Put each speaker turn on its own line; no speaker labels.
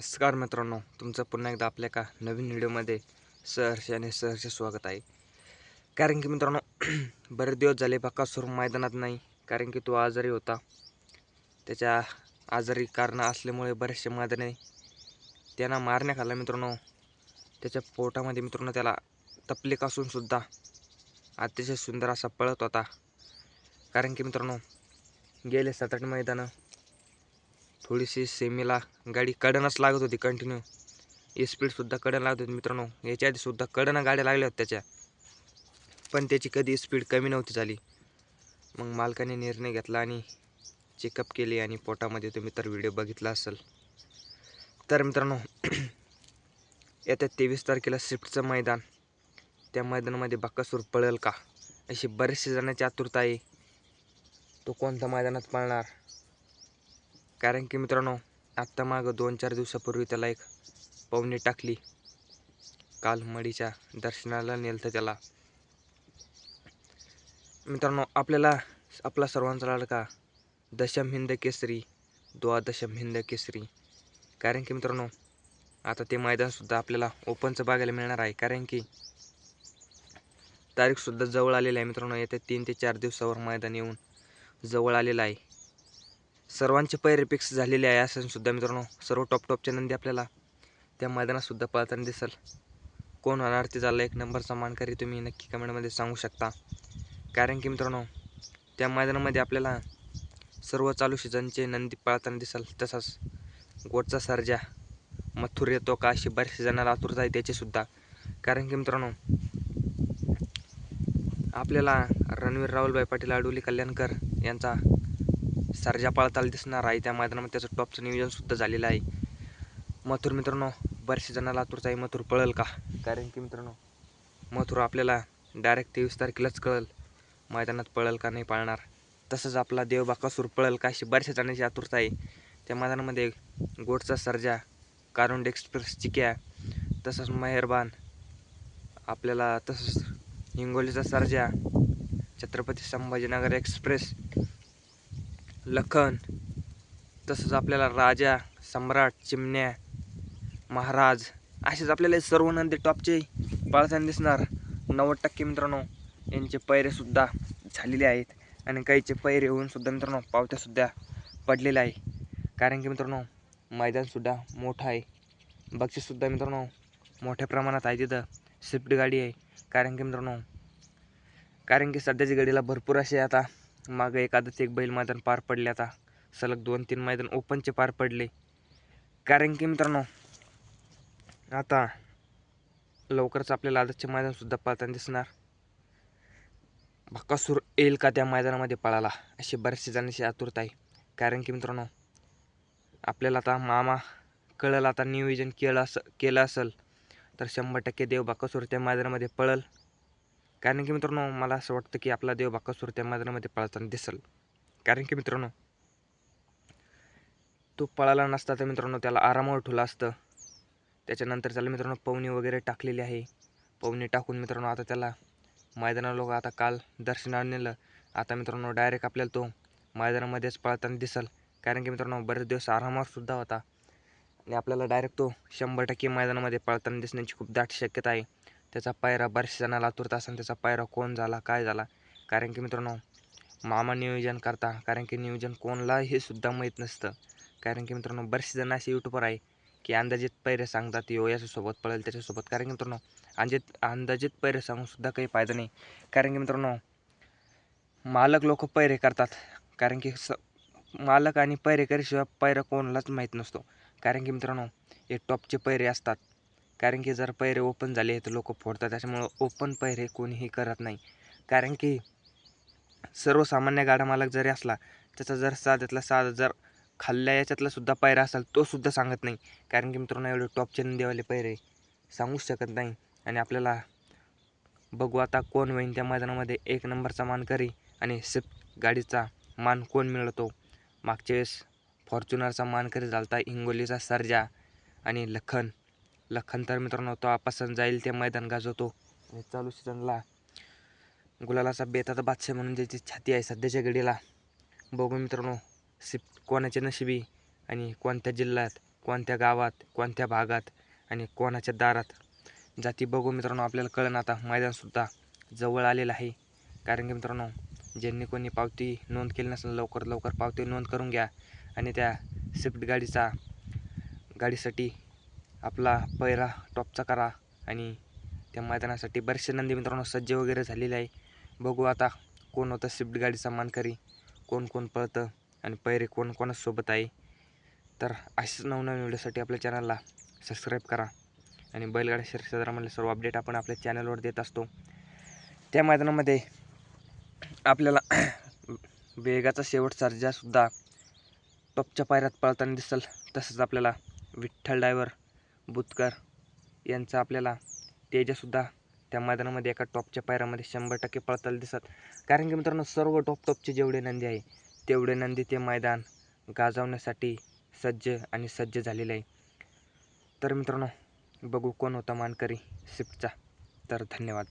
नमस्कार मित्रांनो तुमचं पुन्हा एकदा आपल्या एका नवीन व्हिडिओमध्ये सहर्ष आणि सहर्ष स्वागत आहे. कारण की मित्रांनो बरेच दिवस झाले बकासूर मैदानात नाही कारण की तो आजारी होता. त्याच्या आजारी कारणं असल्यामुळे बरेचसे मैदाने त्यांना मारण्याखाला मित्रांनो. त्याच्या पोटामध्ये मित्रांनो त्याला तपलीक असूनसुद्धा अतिशय सुंदर असा पळत होता. कारण की मित्रांनो गेले सात आठ मैदानं थोडीशी सेमीला गाडी कडनच लागत होती कंटिन्यू स्पीडसुद्धा कडन लागत होती मित्रांनो. याच्या आधीसुद्धा कडनं गाड्या लागल्या होत्या त्याच्या. पण त्याची कधी स्पीड कमी नव्हती झाली. मग मालकाने निर्णय घेतला आणि चेकअप केली आणि पोटामध्ये तुम्ही तर व्हिडिओ बघितला असेल. तर मित्रांनो येत्या तेवीस तारखेला स्विफ्टचं मैदान. त्या मैदानामध्ये बक्कासूर पळेल का? अशी बरेचसे जणांची आतुरता आहे. तो कोणत्या मैदानात पळणार? कारण की मित्रांनो आत्ता मागं दोन चार दिवसापूर्वी त्याला एक पवनी टाकली. काल मडीच्या दर्शनाला नेलं त्याला. मित्रांनो आपल्याला आपला सर्वांचा लाडका दशम हिंद केसरी द्वादशम हिंद केसरी. कारण की मित्रांनो आता ते मैदानसुद्धा आपल्याला ओपनचं बघायला मिळणार आहे. कारण की तारीखसुद्धा जवळ आलेली आहे मित्रांनो. येत्या तीन ते चार दिवसावर मैदान येऊन जवळ आलेलं आहे. सर्वांचे पैरे फिक्स झालेले आहे असं सुद्धा मित्रांनो सर्व टॉप टॉपच्या नंदी आपल्याला त्या मैदानातसुद्धा पळताना दिसेल. कोण होणार ते झालं एक नंबरचा मानकरी तुम्ही नक्की कमेंटमध्ये सांगू शकता. कारण की मित्रांनो त्या मैदानामध्ये आपल्याला सर्व चालू सीझनचे नंदी पळताना दिसेल. तसाच गोटचा सर्जा मथुर येतो का अशी बऱ्याच जणांना आतुरता आहे त्याचीसुद्धा कारण की मित्रांनो आपल्याला रणवीर राहुलभाई पाटील आडोली कल्याणकर यांचा सर्जा पळताला दिसणार आहे. त्या मैदानामध्ये त्याचं टॉपचं नियोजनसुद्धा झालेलं आहे. मथुर मित्रांनो बरेचसे जणांना आतुरता आहे. मथुर पळेल का? कारण की मित्रांनो मथुर आपल्याला डायरेक्ट तेवीस तारखेलाच कळेल. मैदानात पळेल का नाही पाळणार. तसंच आपला देवबा कसूर पळेल का अशी बऱ्याचशा जणांची आतुरता आहे. त्या मैदानामध्ये गोडचा सर्जा कारुंड एक्सप्रेस चिक्या तसंच मेहरबान आपल्याला तसंच हिंगोलीचा सर्जा छत्रपती संभाजीनगर एक्सप्रेस लखन तसंच आपल्याला राजा सम्राट चिमण्या महाराज असेच आपल्याला सर्व नंदी टॉपचे बाळासाहेब दिसणार. नव्वद टक्के मित्रांनो यांचे पैरेसुद्धा झालेले आहेत. आणि काहीचे पैरे होऊनसुद्धा मित्रांनो पावत्यासुद्धा पडलेल्या आहे. कारण की मित्रांनो मैदानसुद्धा मोठं आहे. बक्षीससुद्धा मित्रांनो मोठ्या प्रमाणात आहे तिथं. स्विफ्ट गाडी आहे. कारण की मित्रांनो कारण की सध्याच्या गाडीला भरपूर असे आता मागं एक एक बैल मैदान पार पडले आता. सलग दोन तीन मैदान ओपनचे पार पडले. कारण की मित्रांनो आता लवकरच आपल्याला आदतचे मैदानसुद्धा पाळताना दिसणार. भक्कासूर येईल का त्या मैदानामध्ये पळाला अशी बरेचसे जणांची आतुरता आहे. कारण की मित्रांनो आपल्याला आता मामा कळलं आता नियोजन केलं असं केलं असेल तर शंभर टक्के देव बाकासूर त्या मैदानामध्ये पळल. कारण की मित्रांनो मला असं वाटतं की आपला देव बाकासूर त्या मैदानामध्ये पळताना दिसेल. कारण की मित्रांनो तो पळाला नसता तर मित्रांनो त्याला आरामावर ठेवलं असतं. त्याच्यानंतर त्याला मित्रांनो पवनी वगैरे टाकलेली आहे. पवनी टाकून मित्रांनो आता त्याला मैदाना लोक आता काल दर्शनाला नेलं आता मित्रांनो डायरेक्ट आपल्याला तो मैदानामध्येच पळताना दिसेल. कारण की मित्रांनो बरेच दिवस आरामावर सुद्धा होता. आणि आपल्याला डायरेक्ट तो शंभर टक्के मैदानामध्ये पळताना दिसण्याची खूप दाट शक्यता आहे. त्याचा पायरा बऱ्याचशा जणाला आतुरता असेल त्याचा पायरा कोण झाला काय झाला? कारण की मित्रांनो मामा नियोजन करता कारण की नियोजन कोणला हे सुद्धा माहीत नसतं. कारण की मित्रांनो बरेचसे जण असे यूट्यूबर आहे की अंदाजित पैरे सांगतात यो याच्यासोबत पळेल त्याच्यासोबत. कारण की मित्रांनो अंजित अंदाजित पैरे सांगूनसुद्धा काही फायदा नाही. कारण की मित्रांनो मालक लोक पैरे करतात. कारण की स मालक आणि पैरे करीशिवाय पैरा कोणालाच माहीत नसतो. कारण की मित्रांनो हे टॉपचे पैरे असतात. कारण की जर पैरे ओपन झाले तर लोक फोडतात. त्याच्यामुळं ओपन पैरे कोणीही करत नाही. कारण की सर्वसामान्य गाडा मालक जरी असला त्याचा जर साध्यातला साधा जर खाल्ल्या याच्यातला सुद्धा पैरा असेल तो सुद्धा सांगत नाही. कारण की मित्रांनो एवढे टॉपचे नंदीवाले पैरे सांगूच शकत नाही. आणि आपल्याला बघू आता कोण होईन त्या मैदानामध्ये. एक नंबरचा मान करी आणि स्विफ्ट गाडीचा मान कोण मिळतो मागच्या वेळेस फॉर्च्युनरचा मान करी झालता हिंगोलीचा सर्जा आणि लखन. लखन तर मित्रांनो तो पसंत जाईल ते मैदान गाजवतो. आणि चालू सीझनला गुलालाचा बेताचा बादशाह म्हणून ज्याची छाती आहे सध्याच्या घडीला. बघू मित्रांनो सिप कोणाच्या नशिबी आणि कोणत्या जिल्ह्यात कोणत्या गावात कोणत्या भागात आणि कोणाच्या दारात. जाती बघू मित्रांनो आपल्याला कळण आता मैदानसुद्धा जवळ आलेलं आहे. कारण की मित्रांनो ज्यांनी कोणी पावती नोंद केली नसेल लवकर लवकर पावती नोंद करून घ्या. आणि त्या स्विफ्ट गाडीचा गाडीसाठी आपला पैरा टॉपचा करा आणि त्या मैदानासाठी बरेचसे नंदी मित्रांनो सज्ज वगैरे झालेले आहे. बघू आता कोण होतं स्विफ्ट गाडीचा मानकरी कोण कोण पळतं आणि पैरे कोण कोणासोबत आहे. तर असेच नवनवीन व्हिडिओसाठी आपल्या चॅनलला सबस्क्राईब करा आणि बैलगाडी क्षेत्रामधले सर्व अपडेट आपण आपल्या चॅनलवर देत असतो. त्या मैदानामध्ये आपल्याला वेगाचा शेवट सर्जासुद्धा टॉपच्या पायऱ्यात पळताना दिसेल. तसंच आपल्याला विठ्ठल डायव्हर बुतकर यांचं आपल्याला तेजासुद्धा त्या मैदानामध्ये एका टॉपच्या पायऱ्यामध्ये शंभर टक्के पळताना दिसत. कारण की मित्रांनो सर्व टॉप टॉपचे जेवढे नंदी आहे तेवढे नंदी ते मैदान गाजवण्यासाठी सज्ज आणि सज्ज झालेले आहे. तर मित्रांनो बघू कोण होता मानकरी स्विफ्टचा तर धन्यवाद.